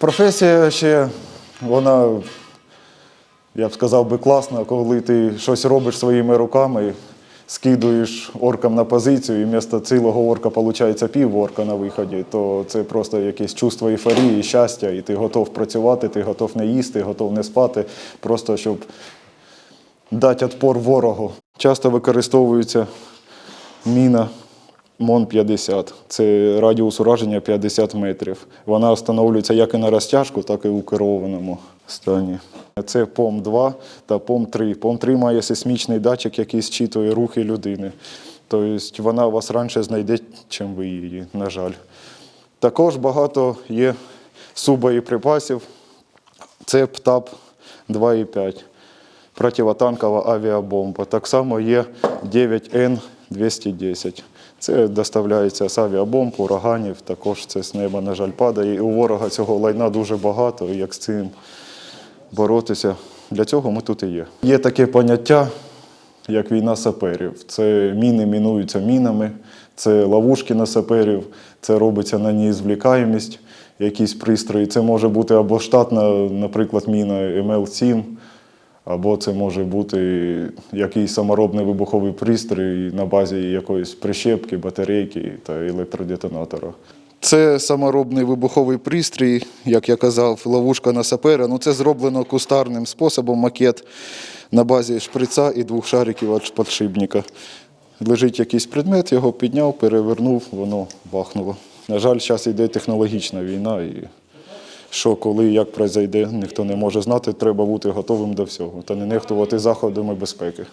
Професія ще, вона, я б сказав би, класна, коли ти щось робиш своїми руками, скидуєш оркам на позицію, і вмісто цілого орка виходить пів орка на виході, то це просто якесь чувство ейфорії, щастя, і ти готов працювати, ти готов не їсти, готов не спати, просто щоб дати відпор ворогу. Часто використовується міна МОН-50. Це радіус ураження 50 метрів. Вона встановлюється як і на розтяжку, так і у керованому стані. Це ПОМ-2 та ПОМ-3. ПОМ-3 має сейсмічний датчик, який зчитує рухи людини. Тобто вона вас раніше знайде, чим ви її, на жаль. Також багато є субоєприпасів. Це ПТАП 2,5 противотанкова авіабомба. Так само є 9Н-210. Це доставляється з авіабомб, ураганів, також це з неба, на жаль, падає. І у ворога цього лайна дуже багато, і як з цим боротися. Для цього ми тут і є. Є таке поняття, як війна саперів. Це міни мінуються мінами, це ловушки на саперів, це робиться на ній звлікаємість, якісь пристрої. Це може бути або штатна, наприклад, міна МЛ-7, або це може бути якийсь саморобний вибуховий пристрій на базі якоїсь прищепки, батарейки та електродетонатора. Це саморобний вибуховий пристрій, як я казав, ловушка на сапера. Ну, це зроблено кустарним способом, макет на базі шприца і двох шариків від подшипника. Лежить якийсь предмет, його підняв, перевернув, воно бахнуло. На жаль, зараз йде технологічна війна, і що, коли, як пройде, ніхто не може знати. Треба бути готовим до всього та не нехтувати заходами безпеки.